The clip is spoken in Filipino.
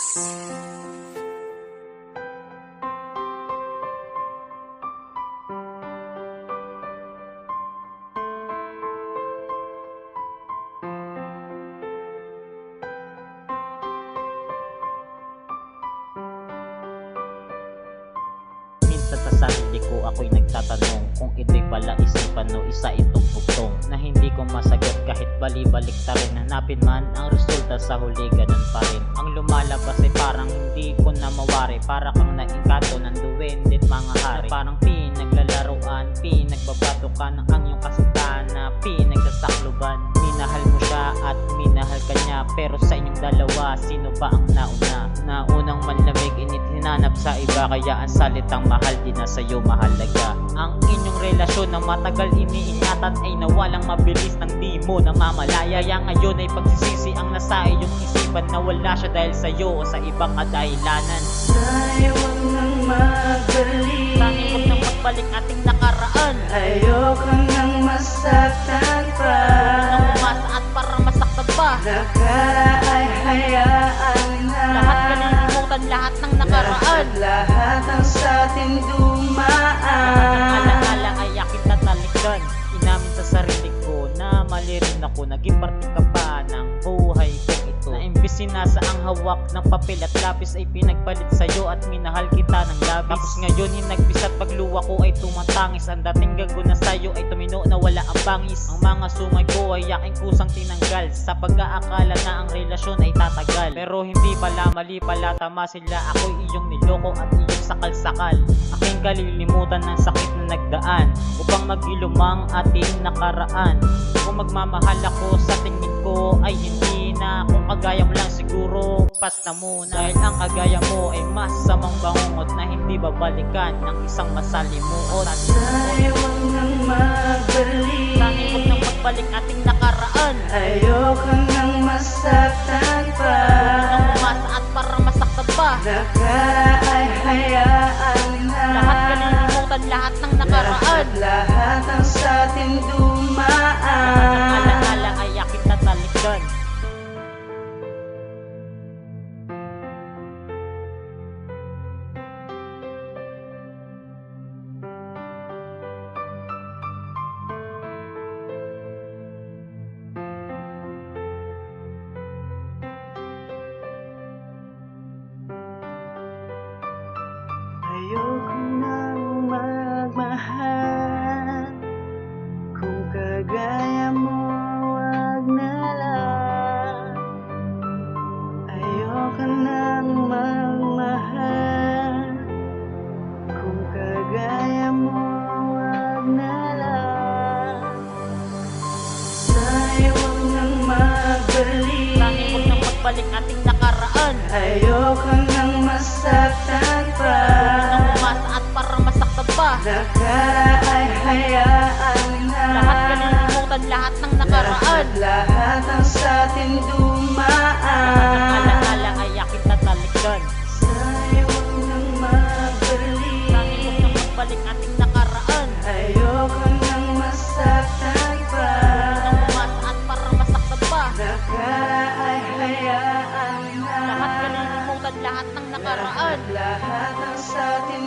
Minsan sa sarili ko ako'y nagtatanong Kung ito'y pala isipan o isa itong bugtong Na hindi ko masagot kahit bali-balik ta rin Hanapin man ang resulta sa huli ganun pa rin Lumalabas ay parang hindi ko na mawari. Para kang naingkato ng duwendit mga hari. Na Parang pinaglalaroan, pinagbabatukan ng ang iyong kasintahan Na pinagsasakluban. Minahal mo siya at minahal ka niya Pero sa inyong dalawa, sino ba ang nauna? Hinanap sa iba Kaya ang salitang mahal di na sa'yo mahalaga. Ang inyong relasyon na matagal iniingatan Ay nawalang mabilis ng di mo namamalaya. Kaya ngayon ay pagsisisi ang nasa iyong isipan Na wala siya dahil sa'yo o sa ibang kadahilanan. Huwag nang magbalik. Tanging huwag nang magbalik ating nakaraan. Ayoko nang masaktan pa. Nang umasa at parang masaktan pa. Nakara ay hayaan lahat ng nakaraan. Lahat ang sa atin dumaan. Alang-alang ay aking tatalikdan Inamin sa sarili ko na mali rin ako. Naging parte ka pa ng buhay kong ito Na imbis sinasa ang hawak ng papel at lapis Ay pinagpalit sa'yo at minahal kita ng labis. Tapos ngayon hinagpis at pagluwa ko ay tumatangis. Ang dating gago na sa'yo ay tumino na wala ang bangis Ang mga sungay ko ay aking kusang tinanggal. Sa pag-aakala na ang relasyon ay tatagal. Pero hindi pala mali pala tama sila. Ako'y iyong niloko at iyong sakal-sakal. Aking kalilimutan ng sakit na nagdaan Upang magilumang ating nakaraan. Kung magmamahal ako sa tingin ko ay hindi kagaya mo lang siguro pas na muna Dahil ang kagaya mo ay masamang bangungot Na hindi babalikan ng isang masalimuot. Sa'yo huwag nang magbalik. Tanging huwag nang magbalik ating nakaraan. Ayoko nang masaktan pa. Nang umasa at parang masaktan pa. Nakara ay hayaan na. Lahat kalilimutan, lahat ng nakaraan. Lahat ang sa atin dumaan. Alang-alang ay aking tatalikdan kagaya mo, wag na lang. Ayoko nang magmahal. Kung kagaya mo, wag na lang. Sa'yo wag nang magbalik huwag nang magbalik ating nakaraan. Ayoko nang masaktan pa. Nang umasa at parang masaktan pa. Nakara ay hayaan kalilimutan, lahat ng nakaraan. Lahat ang sa atin dumaan. Alang-alang ay aking tatalikdan Sa'yo nang magbalik Tanging huwag nang magbalik ating nakaraan? Ayoko nang masaktan pa. Nang umasa at parang masaktan pa. Nakara ay hayaan na Lahat kalilimutan, lahat ng nakaraan. Lahat ang sa atin